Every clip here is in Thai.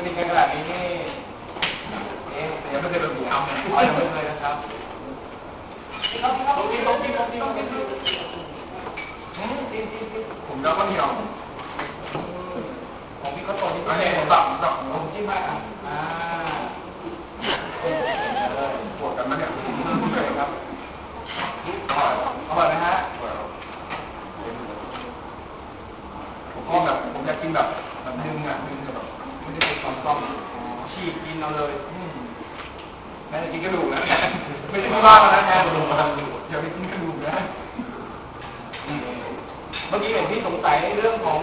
สนิทกันขนาดนี้นี่เอ๊ะแต่ยังไม่เคยเป็นผีอำนะอ๋อยังไม่เคยนะครับต้องกินต้องกินต้องกินต้องกินอืมกินกินกินผมแล้วก็เหนียวของพี่ก็ตรงนี้อันนี้ผมตับผมตับผมจิ้มมากอะอ่าปวดกันไหมเนี่ยครับอร่อยอร่อยไหมฮะผมก็แบบผมอยากกินแบบแบบดึงอะดึงแบบ ไม่ได้เป็นซ้อมๆฉีกกินเอาเลยอืมแม้จะกินกระดูกนะไม่ใช่ที่บ้าแล้วนะแทนอย่าไปกินกระดูกนะเมื่อกี้เห็นพี่สงสัยในเรื่องของ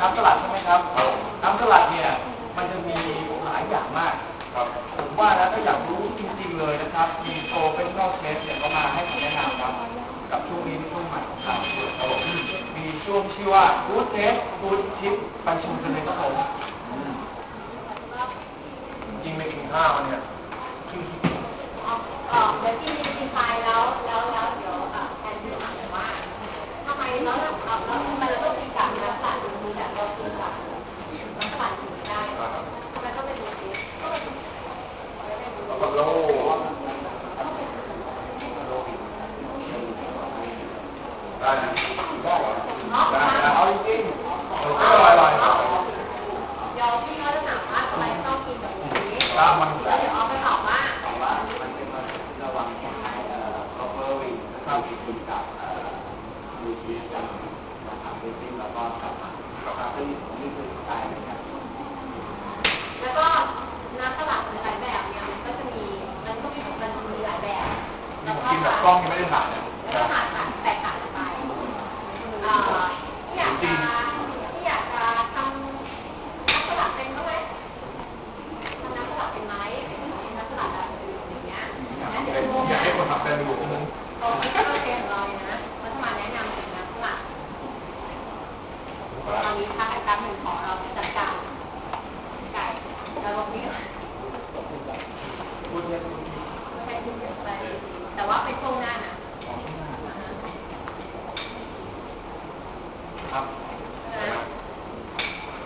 น้ำสลัดใช่ไหมครับ น้ำสลัดเนี่ยมันจะมีหลายอย่างมากครับผมว่านะถ้าอยากรู้จริง ๆ เลยนะครับมีโปรเฟชชั่นอลเชฟเนี่ยก็มาให้ผมแนะนำครับ กับช่วงนี้เป็นช่วงใหม่ของเรา ที่ชื่อว่า Good Taste Good Tip ไปชมกันเลยครับผมยิงไปกินข้าวเนี่ยเออเดี๋ยวพี่กินไปแล้วแล้วแล้วเดี๋ยวอ่อแทนที่ถามว่าทำไมแล้วเราเราทำไมเราต้องกินกับน้ำสลัดดูแบบเรากินกับน้ำสลัดถึงได้ทำไมต้องเป็นดูสิก็เป็นแล้วก็โลได้นะได้นะเอาจริงๆมันก็อร่อย เดี๋ยวพี่เขาจะถามว่าทำไมต้องกินแบบนี้ ๆครับมันแล้วเดี๋ยวเอาไปตอบว่าว่ามันเป็นระวังแค่เอ่อ cover wing นะครับกินกับเอ่อดูทีกับนะครับเบสซิ่งแล้วก็กับผักครับซึ่งนี่คือสไตล์นะครับแล้วก็น้ำสลัดหลายแบบเนี่ยมันก็จะมีมันก็มีมันมีหลายแบบแล้วก็กินแบบกล้องยังไม่ได้ถ่ายเนี่ยแล้วก็ผ่านแตกต่างกันไปเอ่อที่อยากจะที่อยากจะทำน้ำสลัดเป็นบ้างไหมทำน้ำสลัดเป็นไหมน้ำสลัดแบบอย่างเงี้ยงั้นเดี๋ยวโม อยากให้คนทำเป็นดู โอ้ไม่ใช่โอเคของเราเลยนะมันมาแนะนำเป็นน้ำสลัดต อนนี้พักกันแป๊บหนึ่งขอเราจัดการไก่แล้วลงนี้พูดเนี่ยไม่ใช่ที่เดียวไปแต่ว่าเป็นช่วงหน้านะครับ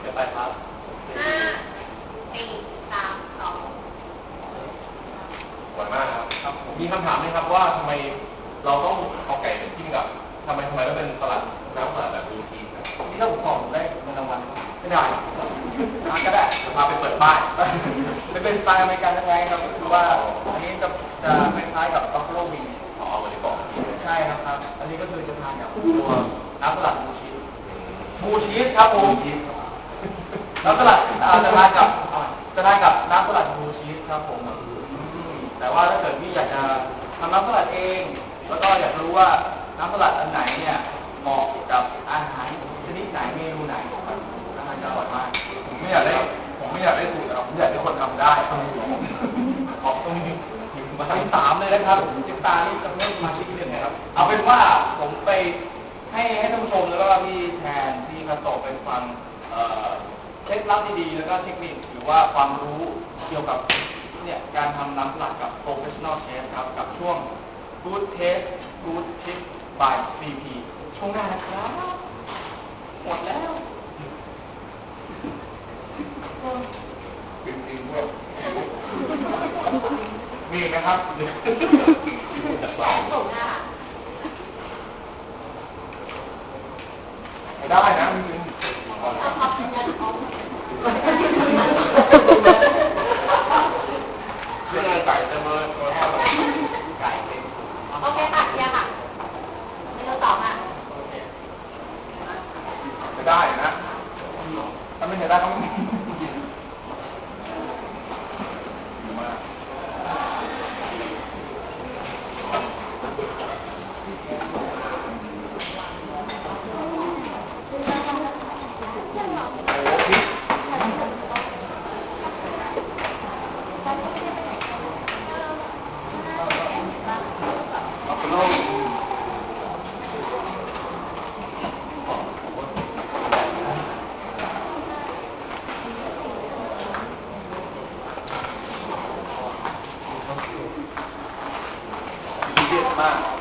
เดี๋ยวไปครับห้าสี่สามสองหวานมากครับครับ มีคำถามไหมครับว่าทำไมเราต้อง เป็นสไตล์อเมริกันยังไงครับก็คือว่าอันนี้จะจะคล้ายๆกับบัฟเฟ l วิงอ๋อวันนี้บอกใช่ครับครับ อันนี้ก็คือจะทานกับตัวน้ำสลัดบูชีสบูชีสครับผมน้ำสลัดอ่าจะทานกับจะทานกับน้ำสลัดบูชีสครับผมแต่ว่าถ้าเกิดพี่อยากจะทำน้ำสลัดเอง แล้วก็อยากรู้ว่าน้ำสลัดอันไหนเนี่ยเหมาะกับอาหารชนิดไหนเมนูไหนครับอาหารจะอร่อยมากผมไม่อยากได้ผมไม่อยากได้ สูตรหรอกผมอยากได้คนทำได้ขอบตรงนี้มาทั้งสามเลยนะครับจิตตานี่จะไม่มาชิกหนึ่งนะครับ เอาเป็นว่าผมไปให้ให้ท่านผู้ชมแล้วก็พี่แทนที่มาโตไปฟังเอ่อเคล็ดลับดีๆแล้วก็เทคนิคหรือว่าความรู้เกี่ยวกับเนี่ยการทำน้ำสลัดกับ professional chef ครับกับช่วง good taste good tip by CP ช่วงหน้านะครับ หมดแล้วจริงๆด้วย มีไหมครับหน้าไม่ได้นะจริงเอาความเป็นยันของๆเรื่องไก่จะมาตัวแทบไก่เป็นโอเคค่ะเคลียค่ะเมนูต่อค่ะไม่ได้นะถ้าไม่ได้ต้อง 아.